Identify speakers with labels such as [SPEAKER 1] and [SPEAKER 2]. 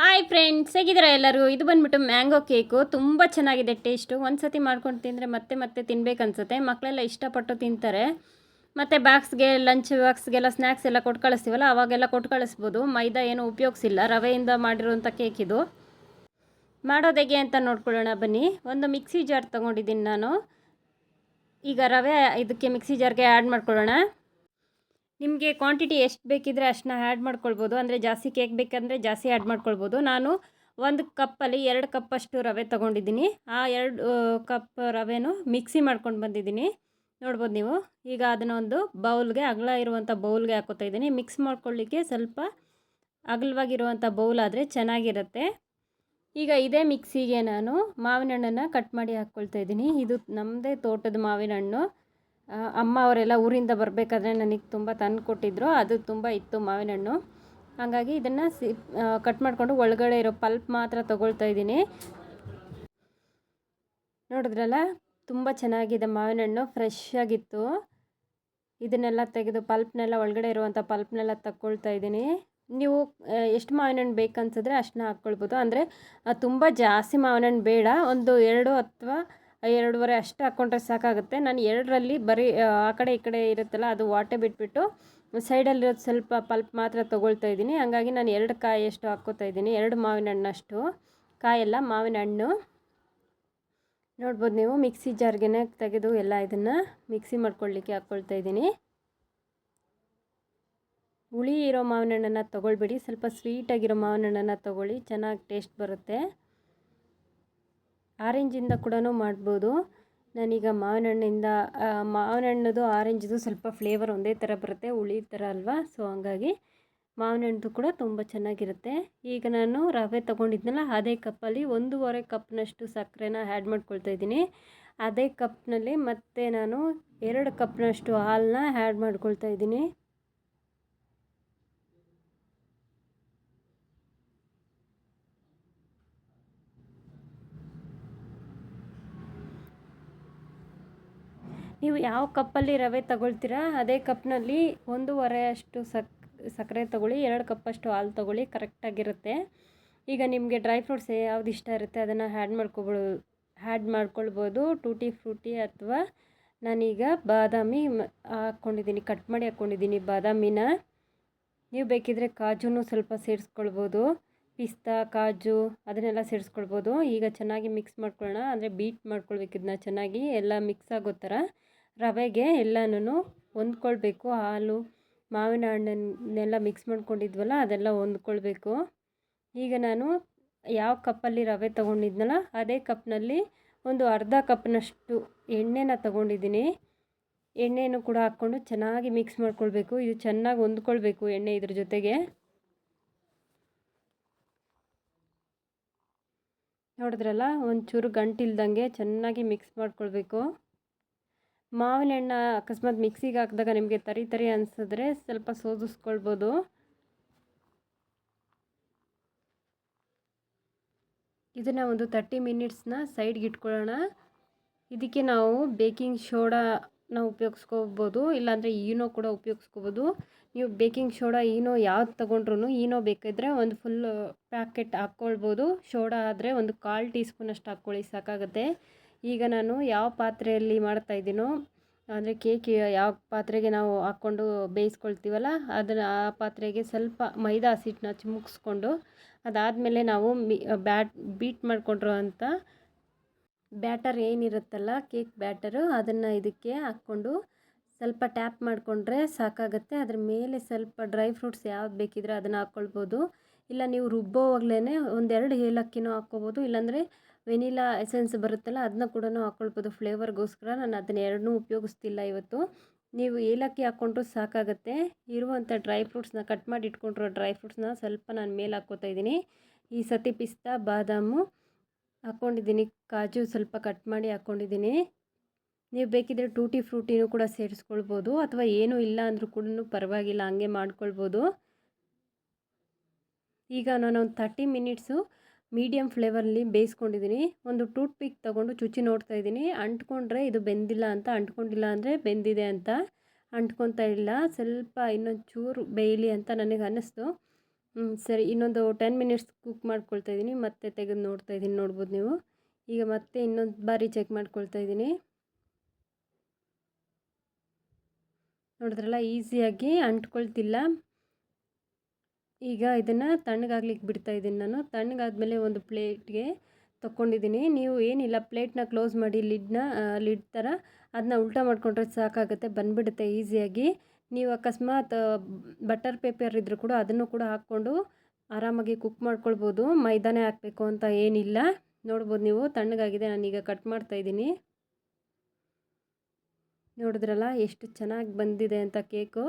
[SPEAKER 1] Hi friends, ಹೇಗಿದ್ದೀರಾ ಎಲ್ಲರೂ? ಇದು ಬಂದ್ಬಿಟ್ಟು ಮ್ಯಾಂಗೋ ಕೇಕು. ತುಂಬ ಚೆನ್ನಾಗಿದೆ ಟೇಸ್ಟು. ಒಂದು ಸತಿ ಮಾಡ್ಕೊಂಡು ತಿಂದರೆ ಮತ್ತೆ ಮತ್ತೆ ತಿನ್ಬೇಕು ಅನ್ಸುತ್ತೆ ಮಕ್ಕಳೆಲ್ಲ ಇಷ್ಟಪಟ್ಟು ತಿಂತಾರೆ. ಮತ್ತು ಬ್ಯಾಗ್ಸ್ಗೆ ಲಂಚ್ ಬಾಕ್ಸ್ಗೆಲ್ಲ ಸ್ನ್ಯಾಕ್ಸ್ ಎಲ್ಲ ಕೊಟ್ಟು ಕಳಿಸ್ತೀವಲ್ಲ ಅವಾಗೆಲ್ಲ ಕೊಟ್ಟು ಕಳಿಸ್ಬೋದು ಮೈದಾ ಏನು ಉಪಯೋಗಿಸಿಲ್ಲ. ರವೆಯಿಂದ ಮಾಡಿರುವಂಥ ಕೇಕ್ ಇದು. ಮಾಡೋದು ಹೇಗೆ ಅಂತ ನೋಡ್ಕೊಳ್ಳೋಣ ಬನ್ನಿ. ಒಂದು ಮಿಕ್ಸಿ ಜಾರ್ ತೊಗೊಂಡಿದ್ದೀನಿ ನಾನು. ಈಗ ರವೆ ಇದಕ್ಕೆ ಮಿಕ್ಸಿ ಜಾರ್ಗೆ ಆ್ಯಡ್ ಮಾಡ್ಕೊಳ್ಳೋಣ. ನಿಮಗೆ ಕ್ವಾಂಟಿಟಿ ಎಷ್ಟು ಬೇಕಿದ್ರೆ ಅಷ್ಟನ್ನ ಆ್ಯಡ್ ಮಾಡ್ಕೊಳ್ಬೋದು. ಅಂದರೆ ಜಾಸ್ತಿ ಕೇಕ್ ಬೇಕಂದರೆ ಜಾಸ್ತಿ ಆ್ಯಡ್ ಮಾಡ್ಕೊಳ್ಬೋದು. ನಾನು ಒಂದು ಕಪ್ಪಲ್ಲಿ ಎರಡು ಕಪ್ಪಷ್ಟು ರವೆ ತೊಗೊಂಡಿದ್ದೀನಿ. ಆ ಎರಡು ಕಪ್ ರವೆನೂ ಮಿಕ್ಸಿ ಮಾಡ್ಕೊಂಡು ಬಂದಿದ್ದೀನಿ. ನೋಡ್ಬೋದು ನೀವು. ಈಗ ಅದನ್ನ ಒಂದು ಬೌಲ್ಗೆ ಅಗಲ ಇರುವಂಥ ಬೌಲ್ಗೆ ಹಾಕೋತಾ ಇದ್ದೀನಿ. ಮಿಕ್ಸ್ ಮಾಡ್ಕೊಳ್ಳಿಕ್ಕೆ ಸ್ವಲ್ಪ ಅಗಲವಾಗಿರುವಂಥ ಬೌಲ್ ಆದರೆ ಚೆನ್ನಾಗಿರುತ್ತೆ. ಈಗ ಇದೇ ಮಿಕ್ಸಿಗೆ ನಾನು ಮಾವಿನ ಹಣ್ಣನ್ನು ಕಟ್ ಮಾಡಿ ಹಾಕ್ಕೊಳ್ತಾ ಇದ್ದೀನಿ. ಇದು ನಮ್ಮದೇ ತೋಟದ ಮಾವಿನ ಹಣ್ಣು ಅಮ್ಮ ಅವರೆಲ್ಲ ಊರಿಂದ ಬರಬೇಕಾದ್ರೆ ನನಗೆ ತುಂಬ ತಂದು ಕೊಟ್ಟಿದ್ರು. ಅದು ತುಂಬ ಇತ್ತು ಮಾವಿನ ಹಣ್ಣು ಹಾಗಾಗಿ ಇದನ್ನು ಸಿ ಕಟ್ ಮಾಡಿಕೊಂಡು ಒಳಗಡೆ ಇರೋ ಪಲ್ಪ್ ಮಾತ್ರ ತೊಗೊಳ್ತಾ ಇದ್ದೀನಿ. ನೋಡಿದ್ರಲ್ಲ, ತುಂಬ ಚೆನ್ನಾಗಿದೆ ಮಾವಿನ ಹಣ್ಣು ಫ್ರೆಶ್ ಆಗಿತ್ತು. ಇದನ್ನೆಲ್ಲ ತೆಗೆದು ಪಲ್ಪ್ನೆಲ್ಲ ಒಳಗಡೆ ಇರುವಂಥ ಪಲ್ಪ್ನೆಲ್ಲ ತಗೊಳ್ತಾ ಇದ್ದೀನಿ. ನೀವು ಎಷ್ಟು ಮಾವಿನ ಹಣ್ಣು ಬೇಕನ್ಸಿದ್ರೆ ಅಷ್ಟನ್ನ ಹಾಕ್ಕೊಳ್ಬೋದು. ಅಂದರೆ ತುಂಬ ಜಾಸ್ತಿ ಮಾವಿನ ಹಣ್ಣು ಬೇಡ. ಒಂದು ಎರಡು ಅಥವಾ ಎರಡೂವರೆ ಅಷ್ಟು ಹಾಕ್ಕೊಂಡ್ರೆ ಸಾಕಾಗುತ್ತೆ. ನಾನು ಎರಡರಲ್ಲಿ ಬರೀ ಆ, ಕಡೆ ಈ ಕಡೆ ಇರುತ್ತಲ್ಲ ಅದು ವಾಟೆ ಬಿಟ್ಬಿಟ್ಟು ಸೈಡಲ್ಲಿರೋದು ಸ್ವಲ್ಪ ಪಲ್ಪ್ ಮಾತ್ರ ತೊಗೊಳ್ತಾ ಇದ್ದೀನಿ. ಹಂಗಾಗಿ ನಾನು ಎರಡು ಕಾಯಿ ಎಷ್ಟು ಹಾಕ್ಕೋತಾ ಇದ್ದೀನಿ. ಎರಡು ಮಾವಿನ ಹಣ್ಣಷ್ಟು ಕಾಯೆಲ್ಲ ಮಾವಿನ ಹಣ್ಣು. ನೋಡ್ಬೋದು ನೀವು ಮಿಕ್ಸಿ ಜಾರ್ಗೆ ತೆಗೆದು ಎಲ್ಲ ಇದನ್ನು ಮಿಕ್ಸಿ ಮಾಡ್ಕೊಳ್ಳಿಕ್ಕೆ ಹಾಕ್ಕೊಳ್ತಾ ಇದ್ದೀನಿ. ಹುಳಿ ಇರೋ ಮಾವಿನ ಹಣ್ಣನ್ನು ತೊಗೊಳ್ಬೇಡಿ. ಸ್ವಲ್ಪ ಸ್ವೀಟಾಗಿರೋ ಮಾವಿನ ಹಣ್ಣನ್ನು ತೊಗೊಳ್ಳಿ ಚೆನ್ನಾಗಿ ಟೇಸ್ಟ್ ಬರುತ್ತೆ. ಆರೆಂಜಿಂದ ಕೂಡ ಮಾಡ್ಬೋದು. ನಾನೀಗ ಮಾವಿನ ಹಣ್ಣಿಂದ ಮಾವಿನ ಹಣ್ಣದು ಆರೆಂಜ್ದು ಸ್ವಲ್ಪ ಫ್ಲೇವರ್ ಒಂದೇ ಥರ ಬರುತ್ತೆ, ಹುಳಿ ಥರ ಅಲ್ವಾ? ಸೊ ಹಂಗಾಗಿ ಮಾವಿನ ಹಣ್ಣು ಕೂಡ ತುಂಬ ಚೆನ್ನಾಗಿರುತ್ತೆ. ಈಗ ನಾನು ರವೆ ತೊಗೊಂಡಿದ್ನಲ್ಲ, ಅದೇ ಕಪ್ಪಲ್ಲಿ ಒಂದೂವರೆ ಕಪ್ನಷ್ಟು ಸಕ್ಕರೆನ ಆ್ಯಡ್ ಮಾಡ್ಕೊಳ್ತಾ ಇದ್ದೀನಿ. ಅದೇ ಕಪ್ನಲ್ಲಿ ಮತ್ತೆ ನಾನು ಎರಡು ಕಪ್ನಷ್ಟು ಹಾಲನ್ನ ಆ್ಯಡ್ ಮಾಡ್ಕೊಳ್ತಾ ಇದ್ದೀನಿ. ನೀವು ಯಾವ ಕಪ್ಪಲ್ಲಿ ರವೆ ತಗೊಳ್ತೀರಾ, ಅದೇ ಕಪ್ನಲ್ಲಿ ಒಂದೂವರೆ ಅಷ್ಟು ಸಕ್, ಸಕ್ಕರೆ ತೊಗೊಳ್ಳಿ, ಎರಡು ಕಪ್ಪಷ್ಟು ಹಾಲು ತೊಗೊಳ್ಳಿ, ಕರೆಕ್ಟಾಗಿರುತ್ತೆ. ಈಗ ನಿಮಗೆ ಡ್ರೈ ಫ್ರೂಟ್ಸ್ ಯಾವ್ದು ಇಷ್ಟ ಇರುತ್ತೆ, ಅದನ್ನು ಹ್ಯಾಡ್ ಮಾಡ್ಕೊಬೋದು ಹ್ಯಾಡ್ ಮಾಡ್ಕೊಳ್ಬೋದು. ಟೂಟಿ ಫ್ರೂಟಿ ಅಥವಾ ನಾನೀಗ ಬಾದಾಮಿ ಹಾಕ್ಕೊಂಡಿದ್ದೀನಿ ಕಟ್ ಮಾಡಿ ಹಾಕ್ಕೊಂಡಿದ್ದೀನಿ ಬಾದಾಮಿನ. ನೀವು ಬೇಕಿದ್ದರೆ ಕಾಜುನೂ ಸ್ವಲ್ಪ ಸೇರಿಸ್ಕೊಳ್ಬೋದು. ಪಿಸ್ತಾ, ಕಾಜು ಅದನ್ನೆಲ್ಲ ಸೇರಿಸ್ಕೊಳ್ಬೋದು. ಈಗ ಚೆನ್ನಾಗಿ ಮಿಕ್ಸ್ ಮಾಡ್ಕೊಳ್ಳೋಣ. ಅಂದರೆ ಬೀಟ್ ಮಾಡ್ಕೊಳ್ಬೇಕು ಇದನ್ನ ಚೆನ್ನಾಗಿ. ಎಲ್ಲ ಮಿಕ್ಸ್ ಆಗೋ ಥರ ರವೆಗೆ ಎಲ್ಲನೂ ಹೊಂದ್ಕೊಳ್ಬೇಕು. ಹಾಲು, ಮಾವಿನ ಹಣ್ಣನ್ನೆಲ್ಲ ಮಿಕ್ಸ್ ಮಾಡ್ಕೊಂಡಿದ್ವಲ್ಲ, ಅದೆಲ್ಲ ಹೊಂದ್ಕೊಳ್ಬೇಕು. ಈಗ ನಾನು ಯಾವ ಕಪ್ಪಲ್ಲಿ ರವೆ ತೊಗೊಂಡಿದ್ನಲ್ಲ, ಅದೇ ಕಪ್ನಲ್ಲಿ ಒಂದು ಅರ್ಧ ಕಪ್ನಷ್ಟು ಎಣ್ಣೆನ ತೊಗೊಂಡಿದ್ದೀನಿ. ಎಣ್ಣೆಯನ್ನು ಕೂಡ ಹಾಕ್ಕೊಂಡು ಚೆನ್ನಾಗಿ ಮಿಕ್ಸ್ ಮಾಡ್ಕೊಳ್ಬೇಕು. ಇದು ಚೆನ್ನಾಗಿ ಹೊಂದ್ಕೊಳ್ಬೇಕು ಎಣ್ಣೆ ಇದ್ರ ಜೊತೆಗೆ. ನೋಡಿದ್ರಲ್ಲ, ಒಂಚೂರು ಗಂಟಿಲ್ದಂಗೆ ಚೆನ್ನಾಗಿ ಮಿಕ್ಸ್ ಮಾಡ್ಕೊಳ್ಬೇಕು. ಮಾವಿನ ಹಣ್ಣು ಅಕಸ್ಮಾತ್ ಮಿಕ್ಸಿಗೆ ಹಾಕಿದಾಗ ನಿಮಗೆ ತರಿ ತರಿ ಅನಿಸಿದ್ರೆ ಸ್ವಲ್ಪ ಸೋದಿಸ್ಕೊಳ್ಬೋದು. ಇದನ್ನು ಒಂದು ತರ್ಟಿ ಮಿನಿಟ್ಸ್ನ ಸೈಡ್ಗೆ ಇಟ್ಕೊಳ್ಳೋಣ. ಇದಕ್ಕೆ ನಾವು ಬೇಕಿಂಗ್ ಸೋಡಾನ ಉಪಯೋಗಿಸ್ಕೋಬೋದು, ಇಲ್ಲಾಂದರೆ ಈನೋ ಕೂಡ ಉಪಯೋಗಿಸ್ಕೋಬೋದು. ನೀವು ಬೇಕಿಂಗ್ ಶೋಡಾ ಈನೋ ಯಾವ್ದು ತೊಗೊಂಡ್ರು ಈನೋ ಬೇಕಿದ್ರೆ ಒಂದು ಫುಲ್ ಪ್ಯಾಕೆಟ್ ಹಾಕ್ಕೊಳ್ಬೋದು. ಶೋಡಾ ಆದರೆ ಒಂದು ಕಾಲು ಟೀ ಸ್ಪೂನಷ್ಟು ಹಾಕ್ಕೊಳ್ಳಿ, ಸಾಕಾಗುತ್ತೆ. ಈಗ ನಾನು ಯಾವ ಪಾತ್ರೆಯಲ್ಲಿ ಮಾಡ್ತಾಯಿದ್ದೀನೋ ಅಂದರೆ ಕೇಕ್ ಯಾವ ಪಾತ್ರೆಗೆ ನಾವು ಹಾಕ್ಕೊಂಡು ಬೇಯಿಸ್ಕೊಳ್ತೀವಲ್ಲ, ಅದನ್ನು ಆ ಪಾತ್ರೆಗೆ ಸ್ವಲ್ಪ ಮೈದಾ ಹಸಿಟ್ಟನ್ನ ಚಿಮುಕ್ಸ್ಕೊಂಡು ಅದಾದಮೇಲೆ ನಾವು ಮಿ, ಬ್ಯಾಟ್, ಬೀಟ್ ಮಾಡಿಕೊಂಡಿರೋ ಅಂಥ ಬ್ಯಾಟರ್ ಏನಿರುತ್ತಲ್ಲ, ಕೇಕ್ ಬ್ಯಾಟರು, ಅದನ್ನು ಇದಕ್ಕೆ ಹಾಕ್ಕೊಂಡು ಸ್ವಲ್ಪ ಟ್ಯಾಪ್ ಮಾಡಿಕೊಂಡ್ರೆ ಸಾಕಾಗುತ್ತೆ. ಅದ್ರ ಮೇಲೆ ಸ್ವಲ್ಪ ಡ್ರೈ ಫ್ರೂಟ್ಸ್ ಯಾವ್ದು ಬೇಕಿದ್ರೆ ಅದನ್ನು ಹಾಕ್ಕೊಳ್ಬೋದು ಇಲ್ಲ ನೀವು ರುಬ್ಬೋವಾಗಲೇ ಒಂದೆರಡು ಏಲಕ್ಕಿನೂ ಹಾಕ್ಕೋಬೋದು. ಇಲ್ಲಾಂದರೆ ವೆನಿಲಾ ಎಸೆನ್ಸ್ ಬರುತ್ತಲ್ಲ ಅದನ್ನ ಕೂಡ ಹಾಕ್ಕೊಳ್ಬೋದು ಫ್ಲೇವರ್ಗೋಸ್ಕರ ನಾನು ಅದನ್ನ ಎರಡನ್ನೂ ಉಪಯೋಗಿಸ್ತಿಲ್ಲ ಇವತ್ತು. ನೀವು ಏಲಕ್ಕಿ ಹಾಕ್ಕೊಂಡ್ರು ಸಾಕಾಗುತ್ತೆ. ಇರುವಂಥ ಡ್ರೈ ಫ್ರೂಟ್ಸ್ನ ಕಟ್ ಮಾಡಿ ಇಟ್ಕೊಂಡಿರೋ ಡ್ರೈ ಫ್ರೂಟ್ಸ್ನ ಸ್ವಲ್ಪ ನಾನು ಮೇಲೆ ಹಾಕ್ಕೋತಾ ಇದ್ದೀನಿ. ಈ ಸತಿ ಪಿಸ್ತಾ, ಬಾದಾಮು ಹಾಕ್ಕೊಂಡಿದ್ದೀನಿ ಕಾಜು ಸ್ವಲ್ಪ ಕಟ್ ಮಾಡಿ ಹಾಕ್ಕೊಂಡಿದ್ದೀನಿ ನೀವು ಬೇಕಿದ್ದರೆ ಟೂಟಿ ಫ್ರೂಟಿನೂ ಕೂಡ ಸೇರಿಸ್ಕೊಳ್ಬೋದು ಅಥವಾ ಏನೂ ಇಲ್ಲ ಅಂದರೂ ಕೂಡ ಪರವಾಗಿಲ್ಲ, ಹಂಗೆ ಮಾಡ್ಕೊಳ್ಬೋದು. ಈಗ ನಾನು ಒಂದು ತರ್ಟಿ ಮಿನಿಟ್ಸು ಮೀಡಿಯಮ್ ಫ್ಲೇವರಲ್ಲಿ ಬೇಯಿಸ್ಕೊಂಡಿದ್ದೀನಿ. ಒಂದು ಟೂತ್ ಪಿಕ್ ತೊಗೊಂಡು ಚುಚ್ಚಿ ನೋಡ್ತಾ ಇದ್ದೀನಿ. ಅಂಟ್ಕೊಂಡ್ರೆ ಇದು ಬೆಂದಿಲ್ಲ ಅಂತ, ಅಂಟ್ಕೊಂಡಿಲ್ಲ ಅಂದರೆ ಬೆಂದಿದೆ ಅಂತ ಅಂಟ್ಕೊತಾ ಇಲ್ಲ. ಸ್ವಲ್ಪ ಇನ್ನೊಂದು ಚೂರು ಬೇಯಲಿ ಅಂತ ನನಗೆ ಅನ್ನಿಸ್ತು ಸರಿ. ಇನ್ನೊಂದು ಟೆನ್ ಮಿನಿಟ್ಸ್ ಕುಕ್ ಮಾಡ್ಕೊಳ್ತಾ ಇದ್ದೀನಿ. ಮತ್ತೆ ತೆಗೆದು ನೋಡ್ತಾ ಇದ್ದೀನಿ. ನೋಡ್ಬೋದು ನೀವು. ಈಗ ಮತ್ತೆ ಇನ್ನೊಂದು ಬಾರಿ ಚೆಕ್ ಮಾಡ್ಕೊಳ್ತಾ ಇದ್ದೀನಿ. ನೋಡಿದ್ರಲ್ಲ ಈಸಿಯಾಗಿ ಅಂಟ್ಕೊಳ್ತಿಲ್ಲ. ಈಗ ಇದನ್ನು ತಣ್ಣಗಾಗ್ಲಿಕ್ಕೆ ಬಿಡ್ತಾ ಇದ್ದೀನಿ ನಾನು. ತಣ್ಣಗಾದ್ಮೇಲೆ ಒಂದು ಪ್ಲೇಟ್ಗೆ ತೊಗೊಂಡಿದ್ದೀನಿ ನೀವು ಏನಿಲ್ಲ, ಪ್ಲೇಟ್ನ ಕ್ಲೋಸ್ ಮಾಡಿ, ಲಿಡ್ನ ಲಿಡ್ ಥರ ಅದನ್ನ ಉಲ್ಟಾ ಮಾಡಿಕೊಂಡ್ರೆ ಸಾಕಾಗುತ್ತೆ. ಬಂದುಬಿಡುತ್ತೆ ಈಸಿಯಾಗಿ ನೀವು ಅಕಸ್ಮಾತ್ ಬಟರ್ ಪೇಪರ್ ಇದ್ದರೂ ಕೂಡ ಅದನ್ನು ಕೂಡ ಹಾಕ್ಕೊಂಡು ಆರಾಮಾಗಿ ಕುಕ್ ಮಾಡ್ಕೊಳ್ಬೋದು. ಮೈದಾನೇ ಹಾಕಬೇಕು ಅಂತ ಏನಿಲ್ಲ. ನೋಡ್ಬೋದು ನೀವು, ತಣ್ಣಗಾಗಿದೆ, ನಾನೀಗ ಕಟ್ ಮಾಡ್ತಾ ಇದ್ದೀನಿ. ನೋಡಿದ್ರಲ್ಲ, ಎಷ್ಟು ಚೆನ್ನಾಗಿ ಬಂದಿದೆ ಅಂತ ಕೇಕು